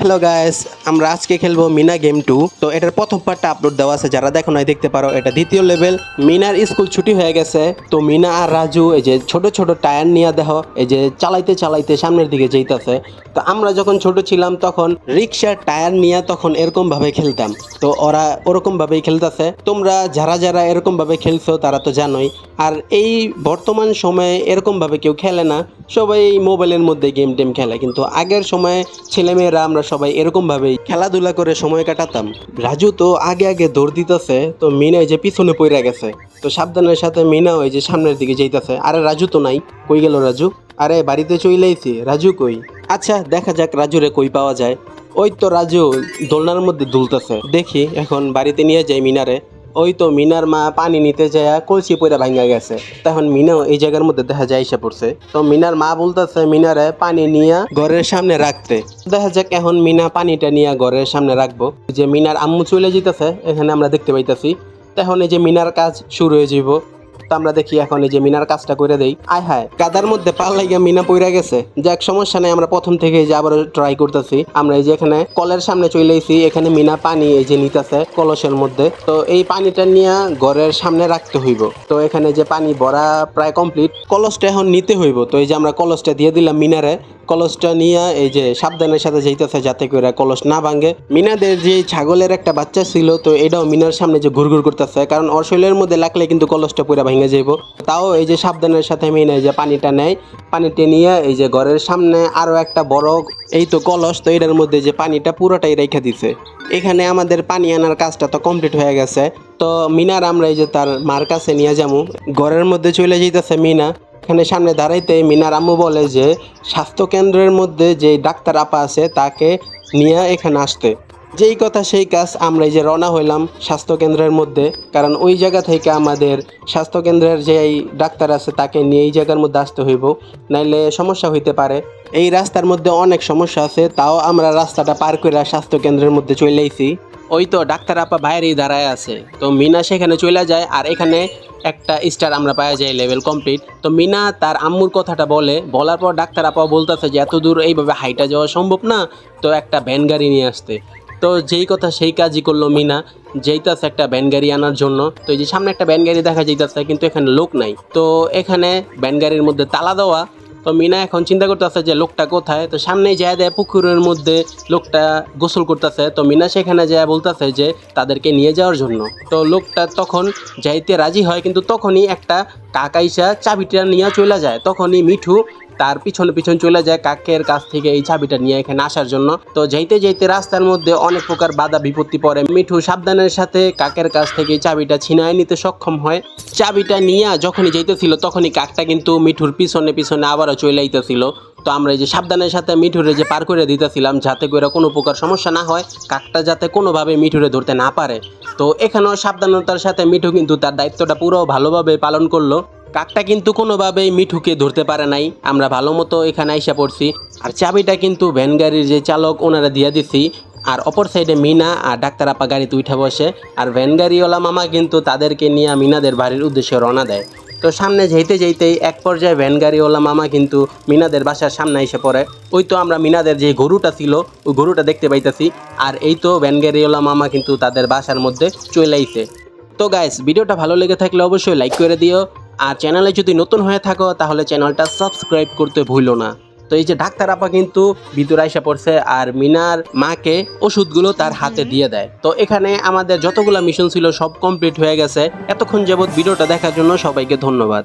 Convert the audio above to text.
Hello guys আমরা আজকে খেলব মিনা গেম টু তো এটার প্রথম পার্টটা আপলোড দেওয়া আছে। যারা দেখো নাই, দেখতে পারো, এটা দ্বিতীয় লেভেল মিনার স্কুল ছুটি হয়ে গেছে। তো মিনা আর রাজু, এই যে ছোট ছোট টায়ার নিয়ে দেহ এই যে চালাইতে চালাইতে সামনের দিকে যেতেছে তো আমরা যখন ছোট ছিলাম, তখন রিক্সার টায়ার নিয়ে তখন এরকম ভাবে খেলতাম। তো ওরা ওরকম ভাবেই খেলতেছে। তোমরা যারা যারা এরকম ভাবে খেলছো, তারা তো জানোই। আর এই বর্তমান সময়ে এরকম ভাবে কেউ খেলে না। সবাই মোবাইলের মধ্যে গেম টেম খেলে। কিন্তু আগের সময়ে ছেলেমেয়েরা আমরা সবাই এরকমভাবেই খেলাধুলা করে সময় কাটাতাম। রাজু তো আগে আগে দৌড় দিতেছে, তো মিনা যে পিছনে পড়ে গেছে। তো সাবধানের সাথে মিনা ওই যে সামনের দিকে যেতেছে আরে রাজু তো নাই। কই গেল রাজু? আরে বাড়িতে চইলেইছি রাজু কই? আচ্ছা দেখা যাক রাজুরে কই পাওয়া যায়। ওই তো রাজু দোলনার মধ্যে দুলতেছে। দেখি এখন বাড়িতে নিয়ে যাই মিনারে। ওই তো মিনার মা পানি নিতে যায় কলসি পয়রা ভাঙ্গা গেছে। তখন মিনাও এই জায়গার মধ্যে দেখা যায় এসে পড়ছে। তো মিনার মা বলতেছে, মিনারে পানি নিয়ে ঘরের সামনে রাখতে। দেখা যাক এখন মিনা পানিটা নিয়ে ঘরের সামনে রাখব। যে মিনার আম্মু চলে যেতেছে, এখানে আমরা দেখতে পাইতাছি। তখন এই যে মিনার কাজ শুরু হয়ে যাব তো আমরা দেখি এখন এই যে মিনার কাজটা করে দেই। আয় হায় কাদার মধ্যে পাল লাগিয়া মিনা পইরা গেছে। যাক, সমস্যা নেই, আমরা প্রথম থেকে যে আবার ট্রাই করতেছি। আমরা এই যে এখানে কলের সামনে চলে এসেছি এখানে মিনা পানি এই যে নিতেছে কলসের মধ্যে। তো এই পানিটা নিয়ে ঘরের সামনে রাখতে হইব। তো এখানে যে পানি ভরা প্রায় কমপ্লিট কলসটা এখন নিতে হইব। তো এই যে আমরা কলসটা দিয়ে দিলাম মিনারে কলসটা নিয়ে এই যে সাবধানের সাথে যাইতেছে যাতে করে কলস না ভাঙে। মিনাদের যে ছাগলের একটা বাচ্চা ছিল, তো এটাও মিনার সামনে যে ঘুরঘুর করতেছে, কারণ শরীরের মধ্যে লাগলে কিন্তু কলসটা পুরো ভেঙে যাইব। তাও এই যে সাবধানের সাথে মিনা এই যে পানিটা নেয়, পানিটা নিয়ে এই যে ঘরের সামনে আরও একটা বড় এই তো কলস, তো এটার মধ্যে যে পানিটা পুরোটাই রেখে দিছে। এখানে আমাদের পানি আনার কাজটা তো কমপ্লিট হয়ে গেছে। তো মিনার আমরা এই যে তার মার কাছে নিয়ে যাব ঘরের মধ্যে চলে যেতেছে মিনা। এখানে সামনে দাঁড়াইতে মিনার আম্মু বলে যে স্বাস্থ্য কেন্দ্রের মধ্যে যে ডাক্তার আপা আছে, তাকে নিয়ে এখানে আসতে। যেই কথা সেই কাজ আমরা এই যে রওনা হইলাম স্বাস্থ্য কেন্দ্রের মধ্যে, কারণ ওই জায়গা থেকে আমাদের স্বাস্থ্য কেন্দ্রের যে এই ডাক্তার আছে, তাকে নিয়ে এই জায়গার মধ্যে আসতে হইব। নাইলে সমস্যা হইতে পারে। এই রাস্তার মধ্যে অনেক সমস্যা আছে, তাও আমরা রাস্তাটা পার করে স্বাস্থ্য কেন্দ্রের মধ্যে চলে আইছি ওই তো ডাক্তার আপা বাইরেই দাঁড়ায় আছে। তো মিনা সেখানে চলে যায়, আর এখানে একটা স্টার আমরা পাওয়া যাই লেভেল কমপ্লিট তো মিনা তার আম্মুর কথাটা বলে। বলার পর ডাক্তার আপা বলতেছে যে, এত দূর এইভাবে হাইটা যাওয়া সম্ভব না? তো একটা ভ্যান গাড়ি নিয়ে আসতে। তো যেই কথা সেই কাজই করল মিনা। যেইতাছে একটা ব্যান গাড়ি আনার জন্য। তো এই যে সামনে একটা ব্যান গাড়ি দেখা যাইতাছে, কিন্তু এখানে লোক নাই। তো এখানে ব্যান গাড়ির মধ্যে তালা দেওয়া। তো মিনা এখন চিন্তা করতেছে যে লোকটা কোথায়? তো সামনে যায় দেয় পুকুরের মধ্যে লোকটা গোসল করতেছে। তো মিনা সেখানে যায় বলতেছে যে তাদেরকে নিয়ে যাওয়ার জন্য। তো লোকটা তখন যাইতে রাজি হয়, কিন্তু তখনই একটা কাকাইসা চাবিটা নিয়ে চলে যায়। তখনই মিঠু তার পিছনে পিছন চলে যায় কাকের কাছ থেকে এই চাবিটা নিয়ে এখানে আসার জন্য। তো যাইতে যাইতে রাস্তার মধ্যে অনেক প্রকার বাধা বিপত্তি পড়ে। মিঠু সাবধানের সাথে কাকের কাছ থেকে চাবিটা ছিনায় নিতে সক্ষম হয়। চাবিটা নিয়ে যখনই যাইতেছিল, তখনই কাকটা কিন্তু মিঠুর পিছনে পিছনে আবারও চলে আইতেছিল। তো আমরা এই যে সাবধানের সাথে মিঠুরে যে পার করে দিতেছিলাম, যাতে করে কোনো প্রকার সমস্যা না হয়, কাকটা যাতে কোনোভাবে মিঠুরে ধরতে না পারে। তো এখানেও সাবধানতার সাথে মিঠু কিন্তু তার দায়িত্বটা পুরো ভালোভাবে পালন করল। কাকটা কিন্তু কোনোভাবেই মিঠুকে ধরতে পারে নাই। আমরা ভালো মতো এখানে আইসা পড়ছি। আর চাবিটা কিন্তু ভ্যান গাড়ির যে চালক, ওনারা দিয়ে দিছি। আর অপর সাইডে মিনা আর ডাক্তার আপা গাড়িতে উঠে বসে। আর ভ্যান গাড়িওয়ালা মামা কিন্তু তাদেরকে নিয়ে মিনাদের বাড়ির উদ্দেশ্যে রওনা দেয়। তো সামনে যেতে যেতেই এক পর্যায়ে ভ্যান গাড়িওয়ালা মামা কিন্তু মিনাদের বাসার সামনে এসে পড়ে। ওই তো আমরা মিনাদের যে গরুটা ছিল, ওই গরুটা দেখতে পাইতেছি। আর এই তো ভ্যান গাড়িওয়ালা মামা কিন্তু তাদের বাসার মধ্যে চলে আইছে। তো গাইস ভিডিওটা ভালো লেগে থাকলে অবশ্যই লাইক করে দিও। আর চ্যানেলে যদি নতুন হয়ে থাকো তাহলে চ্যানেলটা সাবস্ক্রাইব করতে ভুলো না। তো এই যে ডাক্তার আপা কিন্তু ভিতরে এসে পড়ছে আর মিনার মাকে ওষুধগুলো তার হাতে দিয়ে দেয়। তো এখানে আমাদের যতগুলো মিশন ছিল সব কমপ্লিট হয়ে গেছে। এতক্ষণ যাবৎ ভিডিওটা দেখার জন্য সবাইকে ধন্যবাদ।